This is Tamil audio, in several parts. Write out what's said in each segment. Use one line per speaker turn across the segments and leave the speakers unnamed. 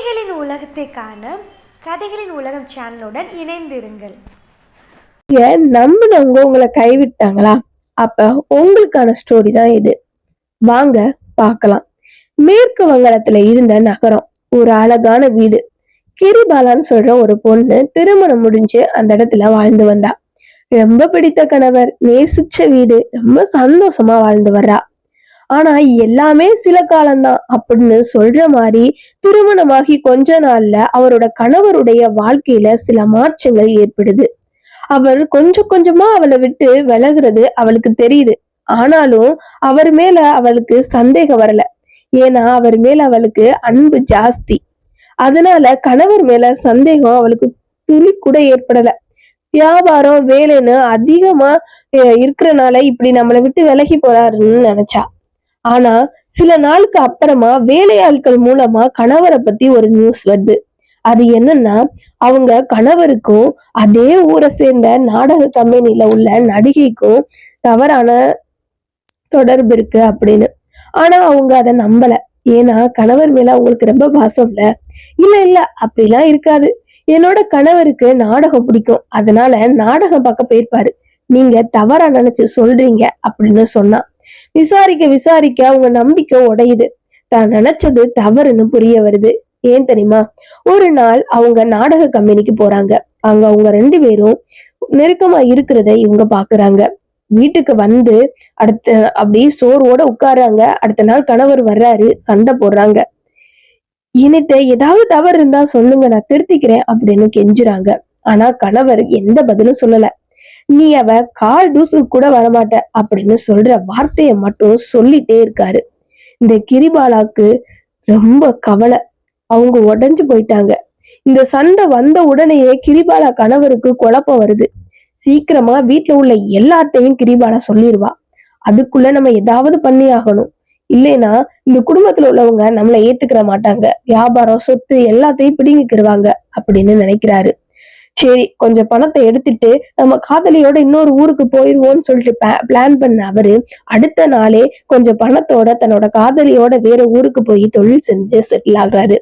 கதைகளின் உலகத்தை காண கதைகளின் உலகம் சேனலுடன் இணைந்திருங்கள்.
ஏன் நம்பினவங்க உங்களை கைவிட்டாங்களா? அப்ப உங்களுக்கான ஸ்டோரி தான் இது. வாங்க பார்க்கலாம். மேற்கு வங்காளத்துல இருந்த நகரம் ஒரு அழகான வீடு. கிரிபாலான்னு சொல்ற ஒரு பொண்ணு திருமணம் முடிஞ்சு அந்த இடத்துல வாழ்ந்து வந்தா. ரொம்ப பிடித்த கணவர் நேசிச்ச வீடு. ரொம்ப சந்தோஷமா வாழ்ந்து வர்றா. ஆனா எல்லாமே சில காலம்தான். அப்படின்னு சொல்ற மாதிரி திருமணமாகி கொஞ்ச நாள்ல அவரோட கணவருடைய வாழ்க்கையில சில மாற்றங்கள் ஏற்படுது. அவர் கொஞ்சம் கொஞ்சமா அவளை விட்டு விலகுறது அவளுக்கு தெரியுது. ஆனாலும் அவர் மேல அவளுக்கு சந்தேகம் வரல. ஏன்னா அவர் மேல அவளுக்கு அன்பு ஜாஸ்தி. அதனால கணவர் மேல சந்தேகம் அவளுக்கு துளி கூட ஏற்படல. வியாபாரம் வேலைன்னு அதிகமா இருக்கிறனால இப்படி நம்மளை விட்டு விலகி போறாருன்னு நினைச்சா. ஆனா சில நாளுக்கு அப்புறமா வேலையாட்கள் மூலமா கணவரை பத்தி ஒரு நியூஸ் வருது. அது என்னன்னா அவங்க கணவருக்கும் அதே ஊரை சேர்ந்த நாடக கம்பெனில உள்ள நடிகைக்கும் தவறான தொடர்பு இருக்கு அப்படின்னு. ஆனா அவங்க அதை நம்பல. ஏன்னா கணவர் மேல அவங்களுக்கு ரொம்ப பாசம் இல்ல. இல்ல இல்ல அப்படிலாம் இருக்காது. என்னோட கணவருக்கு நாடகம் பிடிக்கும். அதனால நாடகம் பார்க்க போயிருப்பாரு. நீங்க தவறா நினைச்சு சொல்றீங்க அப்படின்னு சொன்னா. விசாரிக்க விசாரிக்க அவங்க நம்பிக்கை உடையுது. தான் நினைச்சது தவறுன்னு புரிய வருது. ஏன் தெரியுமா? ஒரு நாள் அவங்க நாடக கம்பெனிக்கு போறாங்க. அங்க அவங்க ரெண்டு பேரும் நெருக்கமா இருக்கிறத இவங்க பாக்குறாங்க. வீட்டுக்கு வந்து அடுத்த அப்படியே சோர்வோட உட்கார்றாங்க. அடுத்த நாள் கணவர் வர்றாரு சண்டை போடுறாங்க. என்னிட்ட ஏதாவது தவறு இருந்தா சொல்லுங்க நான் திருத்திக்கிறேன் அப்படின்னு கெஞ்சுறாங்க. ஆனா கணவர் எந்த பதிலும் சொல்லல. நீ அவ கால் தூசு கூட வரமாட்ட அப்படின்னு சொல்ற வார்த்தையை மட்டும் சொல்லிட்டே இருக்காரு. இந்த கிரிபாலாக்கு ரொம்ப கவலை. அவங்க உடஞ்சு போயிட்டாங்க. இந்த சண்டை வந்த உடனேயே கிரிபாலா கணவருக்கு குழப்பம் வருது. சீக்கிரமா வீட்டுல உள்ள எல்லார்ட்டையும் கிரிபாலா சொல்லிடுவா அதுக்குள்ள நம்ம ஏதாவது பண்ணி ஆகணும். இல்லைன்னா இந்த குடும்பத்துல உள்ளவங்க நம்மளை ஏத்துக்கிற மாட்டாங்க. வியாபாரம் சொத்து எல்லாத்தையும் பிடிங்கிக்கிடுவாங்க அப்படின்னு நினைக்கிறாரு. சரி கொஞ்சம் பணத்தை எடுத்துட்டு நம்ம காதலியோட இன்னொரு ஊருக்கு போயிருவோம்னு சொல்லிட்டு பிளான் பண்ண அவரு அடுத்த நாளே கொஞ்சம் பணத்தோட தன்னோட காதலியோட வேற ஊருக்கு போய் தொழில் செஞ்சு செட்டில் ஆகுறாரு.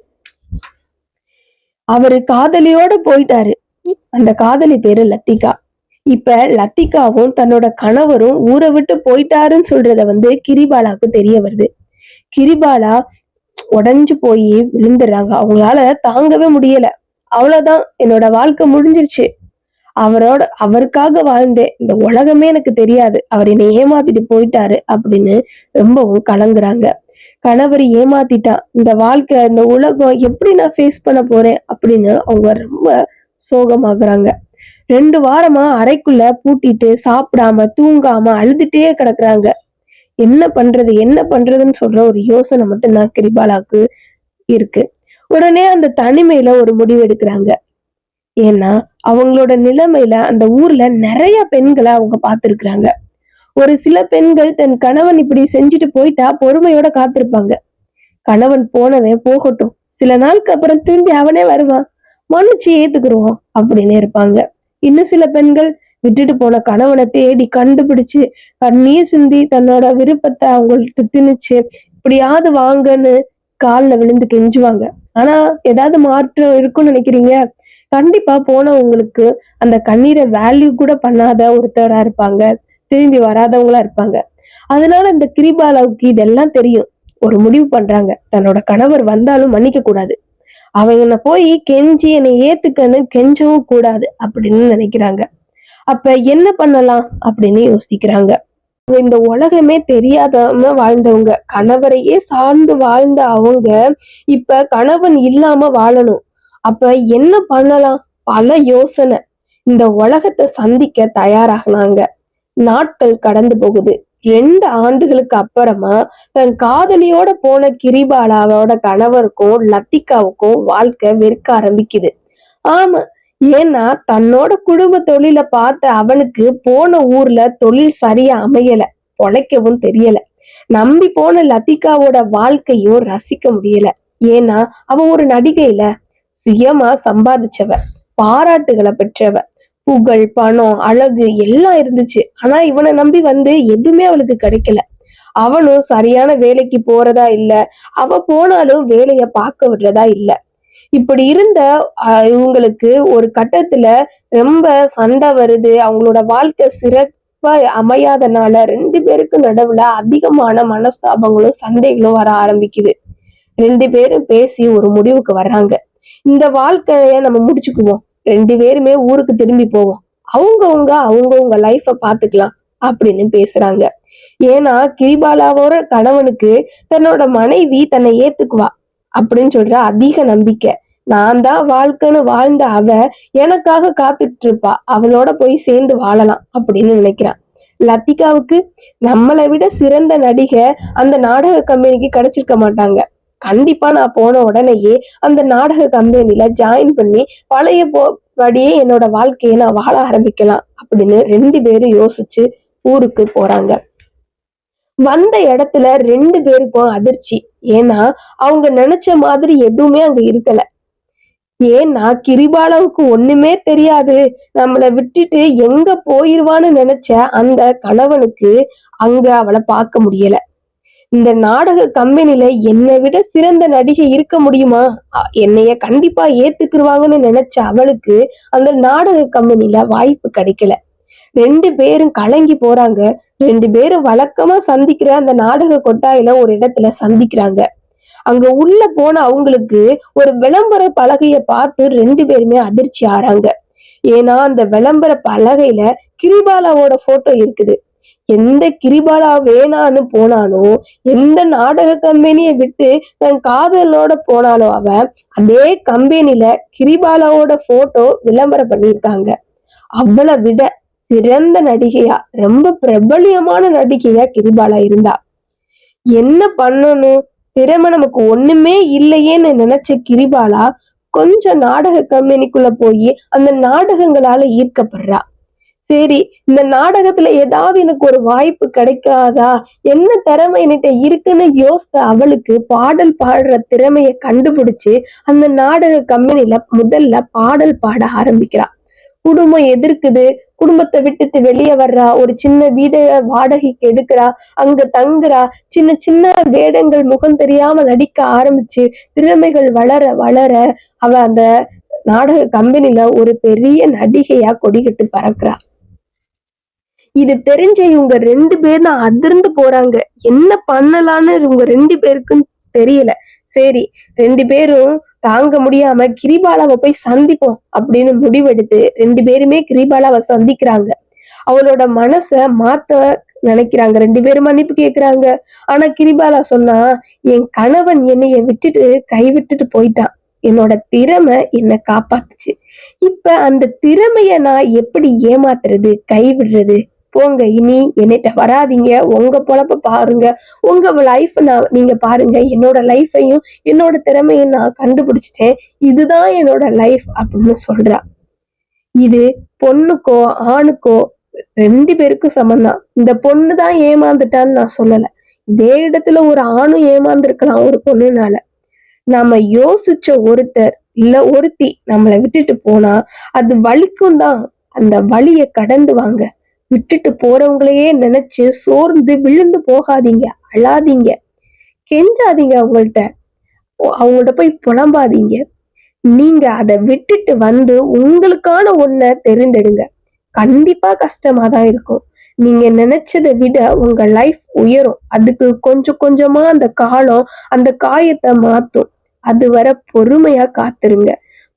அவரு காதலியோட போயிட்டாரு. அந்த காதலி பேரு லத்திகா. இப்ப லத்திகாவும் தன்னோட கணவரும் ஊரை விட்டு போயிட்டாருன்னு சொல்றத வந்து கிரிபாலாக்கு தெரிய வருது. கிரிபாலா உடஞ்சு போய் விழுந்துடுறாங்க. அவங்களால தாங்கவே முடியல. அவ்வளவுதான். என்னோட வாழ்க்கை முடிஞ்சிருச்சு. அவரோட அவருக்காக வாழ்ந்தேன் இந்த உலகமே எனக்கு தெரியாது. அவர் என்னை ஏமாத்திட்டு போயிட்டாரு அப்படின்னு ரொம்பவும் கலங்குறாங்க. கணவர் ஏமாத்திட்டான் இந்த வாழ்க்கை இந்த உலகம் எப்படி நான் ஃபேஸ் பண்ண போறேன் அப்படின்னு அவங்க ரொம்ப சோகமாகறாங்க. ரெண்டு வாரமா அறைக்குள்ள பூட்டிட்டு சாப்பிடாம தூங்காம அழுதுட்டே கிடக்குறாங்க. என்ன பண்றது என்ன பண்றதுன்னு சொல்ற ஒரு யோசனை மட்டும் நான் கிரிபாலாக்கு இருக்கு. உடனே அந்த தனிமையில ஒரு முடிவு எடுக்கிறாங்க. ஏன்னா அவங்களோட நிலைமையில அந்த ஊர்ல நிறைய பெண்களை அவங்க பார்த்துருக்குறாங்க. ஒரு சில பெண்கள் தன் கணவன் இப்படி செஞ்சுட்டு போயிட்டா பொறுமையோட காத்திருப்பாங்க. கணவன் போனவன் போகட்டும். சில நாளுக்கு அப்புறம் திரும்பி அவனே வருவான். மன்னிச்சு ஏத்துக்குருவோம் அப்படின்னு இருப்பாங்க. இன்னும் சில பெண்கள் விட்டுட்டு போன கணவனை தேடி கண்டுபிடிச்சு கண்ணீர் சிந்தி தன்னோட விருப்பத்தை அவங்கள்ட்ட திணிச்சு இப்படியாவது வாங்கன்னு காலில் விழுந்து கெஞ்சுவாங்க. ஆனா ஏதாவது மாற்றம் இருக்கும்னு நினைக்கிறீங்க? கண்டிப்பா போனவங்களுக்கு அந்த கண்ணீரை வேல்யூ கூட பண்ணாத ஒருத்தரா இருப்பாங்க. திரும்பி வராதவங்களா இருப்பாங்க. அதனால இந்த கிரிபாலாவுக்கு இதெல்லாம் தெரியும். ஒரு முடிவு பண்றாங்க. தன்னோட கணவர் வந்தாலும் மன்னிக்க கூடாது. அவங்க போய் கெஞ்சி என்னை ஏத்துக்கன்னு கெஞ்சவும் கூடாது அப்படின்னு நினைக்கிறாங்க. அப்ப என்ன பண்ணலாம் அப்படின்னு யோசிக்கிறாங்க. இந்த உலகமே தெரியாதவங்க வாழ்ந்தவங்க. கணவரையே சார்ந்து வாழ்ந்த அவங்க இப்ப கணவன் இல்லாம வாழணும். அப்ப என்ன பண்ணலாம்? பல யோசனை. இந்த உலகத்தை சந்திக்க தயாராகினாங்க. நாட்கள் கடந்து போகுது. ரெண்டு ஆண்டுகளுக்கு அப்புறமா தன் காதலியோட போன கிரிபாலாவோட கணவருக்கும் லத்திகாவுக்கும் வாழ்க்கை வெறுக்க ஆரம்பிக்குது. ஆமா ஏன்னா தன்னோட குடும்ப தொழில பார்த்த அவனுக்கு போன ஊர்ல தொழில் சரியா அமையல. பொழைக்கவும் தெரியல. நம்பி போன லத்திகாவோட வாழ்க்கையும் ரசிக்க முடியல. ஏன்னா அவ ஒரு நடிகையில சுயமா சம்பாதிச்சவ பாராட்டுகளை பெற்றவ. புகழ் பணம் அழகு எல்லாம் இருந்துச்சு. ஆனா இவனை நம்பி வந்து எதுவுமே அவளுக்கு கிடைக்கல. அவனும் சரியான வேலைக்கு போறதா இல்ல. அவ போனாலும் வேலைய பார்க்க விடுறதா இல்ல. இப்படி இருந்த இவங்களுக்கு ஒரு கட்டத்துல ரொம்ப சண்டை வருது. அவங்களோட வாழ்க்கை சிறப்பா அமையாதனால ரெண்டு பேருக்கு நடுவுல அதிகமான மனஸ்தாபங்களும் சண்டைகளும் வர ஆரம்பிக்குது. ரெண்டு பேரும் பேசி ஒரு முடிவுக்கு வர்றாங்க. இந்த வாழ்க்கைய நம்ம முடிச்சுக்குவோம். ரெண்டு பேருமே ஊருக்கு திரும்பி போவோம். அவங்கவுங்க அவங்கவுங்க லைஃப பாத்துக்கலாம் அப்படின்னு பேசுறாங்க. ஏன்னா கிரிபாலாவோட கணவனுக்கு தன்னோட மனைவி தன்னை ஏத்துக்குவா. அப்படின்னு சொல்ற அதிக நம்பிக்கை. நான் தான் வாழ்க்கைன்னு வாழ்ந்த அவ எனக்காக காத்துட்டு இருப்பா அவளோட போய் சேர்ந்து வாழலாம் அப்படின்னு நினைக்கிறான் லத்திகாவுக்கு நம்மளை விட சிறந்த நடிகை அந்த நாடக கம்பெனிக்கு கிடைச்சிருக்க மாட்டாங்க. கண்டிப்பா நான் போன உடனேயே அந்த நாடக கம்பெனில ஜாயின் பண்ணி பழைய போ படியே என்னோட வாழ்க்கையை நான் வாழ ஆரம்பிக்கலாம் அப்படின்னு ரெண்டு பேரும் யோசிச்சு ஊருக்கு போறாங்க. வந்த இடத்துல ரெண்டு பேருக்கும் அதிர்ச்சி. ஏன்னா அவங்க நினைச்ச மாதிரி எதுவுமே அங்க இருக்கல. ஏன்னா கிரிபாலவுக்கு ஒண்ணுமே தெரியாது. நம்மளை விட்டுட்டு எங்க போயிருவான்னு நினைச்ச அந்த கணவனுக்கு அங்க அவளை பார்க்க முடியல. இந்த நாடக கம்பெனில என்னை விட சிறந்த நடிகை இருக்க முடியுமா? என்னைய கண்டிப்பா ஏத்துக்குருவாங்கன்னு நினைச்ச அவளுக்கு அந்த நாடக கம்பெனில வாய்ப்பு கிடைக்கல. ரெண்டு பேரும் கலங்கி போறாங்க. ரெண்டு பேரும் வழக்கமா சந்திக்கிற அந்த நாடக கொட்டாயில ஒரு இடத்துல சந்திக்கிறாங்க. அங்க உள்ள போன அவங்களுக்கு ஒரு விளம்பர பலகைய பார்த்து ரெண்டு பேருமே அதிர்ச்சி ஆறாங்க. ஏன்னா அந்த விளம்பர பலகையில கிரிபாலாவோட போட்டோ இருக்குது. எந்த கிரிபாலா வேணான்னு போனானோ எந்த நாடக கம்பெனியை விட்டு தன் காதலோட போனாலும் அவ அதே கம்பெனில கிரிபாலாவோட போட்டோ விளம்பரம் பண்ணியிருக்காங்க. அவளை விட சிறந்த நடிகையா ரொம்ப பிரபலியமான நடிகையா கிரிபாலா இருந்தா. என்ன பண்ணணும்? திறமை நமக்கு ஒண்ணுமே இல்லையேன்னு நினைச்ச கிரிபாலா கொஞ்சம் நாடக கம்பெனிக்குள்ள போய் அந்த நாடகங்களால ஈர்க்கப்படுறா. சரி இந்த நாடகத்துல ஏதாவது எனக்கு ஒரு வாய்ப்பு கிடைக்காதா? என்ன திறமை என்கிட்ட இருக்குன்னு யோசித்த அவளுக்கு பாடல் பாடுற திறமையை கண்டுபிடிச்சு அந்த நாடக கம்பெனில முதல்ல பாடல் பாட ஆரம்பிக்கிறா. குடும்பம் எதிர்க்குது. குடும்பத்தை விட்டுட்டு வெளியே வர்றா. ஒரு சின்ன வீட வாடகைக்கு எடுக்கிறா. அங்க தங்குறா. சின்ன சின்ன வேடங்கள் முகம் தெரியாம நடிக்க ஆரம்பிச்சு திறமைகள் வளர வளர அவ அந்த நாடக கம்பெனில ஒரு பெரிய நடிகையா கொடிக்கிட்டு பறக்குறா. இது தெரிஞ்ச இவங்க ரெண்டு பேரும் தான் அதிர்ந்து போறாங்க. என்ன பண்ணலான்னு இவங்க ரெண்டு பேருக்கும் தெரியல. சரி ரெண்டு பேரும் தாங்க முடியாம கிரிபாலாவை போய் சந்திப்போம் அப்படின்னு முடிவெடுத்து ரெண்டு பேருமே கிரிபாலாவை சந்திக்கிறாங்க. அவளோட மனச மாத்த நினைக்கிறாங்க. ரெண்டு பேரும் மன்னிப்பு கேக்குறாங்க. ஆனா கிரிபாலா சொன்னா என் கணவன் என்னைய விட்டுட்டு கைவிட்டுட்டு போயிட்டான் என்னோட திறமை என்னை காப்பாத்துச்சு. இப்ப அந்த திறமைய நான் எப்படி ஏமாத்துறது கைவிடுறது? போங்க. இனி என்னிட்ட வராதீங்க. உங்க பொழப்ப பாருங்க. உங்க லைஃப் நான் நீங்க பாருங்க. என்னோட லைஃபையும் என்னோட திறமையும் நான் கண்டுபிடிச்சிட்டேன். இதுதான் என்னோட லைஃப் அப்படின்னு சொல்றா. இது பொண்ணுக்கோ ஆணுக்கோ ரெண்டு பேருக்கும் சமந்தான் இந்த பொண்ணு தான் ஏமாந்துட்டான்னு நான் சொல்லல. இதே இடத்துல ஒரு ஆணும் ஏமாந்துருக்கலாம் ஒரு பொண்ணுனால. நம்ம யோசிச்ச ஒருத்தர் இல்ல ஒருத்தி நம்மளை விட்டுட்டு போனா அது வலிக்கும் தான் அந்த வழியை கடந்து வாங்க. விட்டுட்டு போறவங்களையே நினைச்சு சோர்ந்து விழுந்து போகாதீங்க அழாதீங்க கெஞ்சாதீங்க அவங்கள்ட்ட. அவங்கள்ட்ட போய் புலம்பாதீங்க. நீங்க அதை விட்டுட்டு வந்து உங்களுக்கான ஒன்ன தெரிந்தெடுங்க. கண்டிப்பா கஷ்டமா தான் இருக்கும். நீங்க நினைச்சதை விட உங்க லைஃப் உயரும். அதுக்கு கொஞ்சம் கொஞ்சமா அந்த காலம் அந்த காயத்தை மாத்தும். அது வர பொறுமையா காத்துருங்க.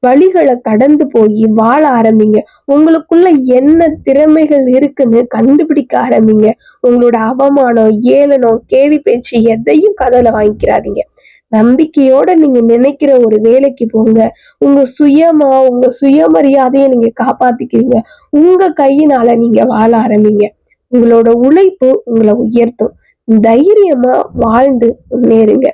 வழிகளை கடந்து போய் வாழ ஆரம்பிங்க. உங்களுக்குள்ள என்ன திறமைகள் இருக்குன்னு கண்டுபிடிக்க ஆரம்பிங்க. உங்களோட அவமானம் ஏளனம் கேலி பேச்சு எதையும் கதல வாங்கிக்கிறாதீங்க. நம்பிக்கையோட நீங்க நினைக்கிற ஒரு வேலைக்கு போங்க. உங்க சுயமா உங்க சுயமரியாதையை நீங்க காப்பாத்திக்கிறீங்க. உங்க கையினால நீங்க வாழ ஆரம்பிங்க. உங்களோட உழைப்பு உங்களை உயர்த்தும். தைரியமா வாழ்ந்து முன்னேறுங்க.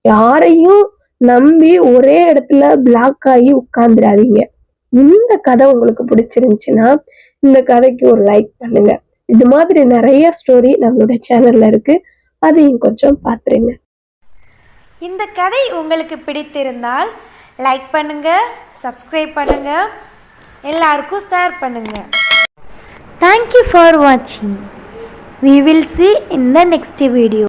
யாரையும் நம்பி ஒரே இடத்துல பிளாக் ஆகி உட்காந்துடாதீங்க இந்த கதை உங்களுக்கு பிடிச்சிருந்துச்சுன்னா இந்த கதைக்கு ஒரு லைக் பண்ணுங்க. இது மாதிரி நிறைய ஸ்டோரி நம்மளோட சேனல்ல இருக்கு. அதையும் கொஞ்சம் பார்த்துருங்க
இந்த கதை உங்களுக்கு பிடித்திருந்தால் லைக் பண்ணுங்க சப்ஸ்கிரைப் பண்ணுங்க எல்லாருக்கும் ஷேர் பண்ணுங்க. தேங்க்யூ ஃபார் வாட்சிங் we will see in the next video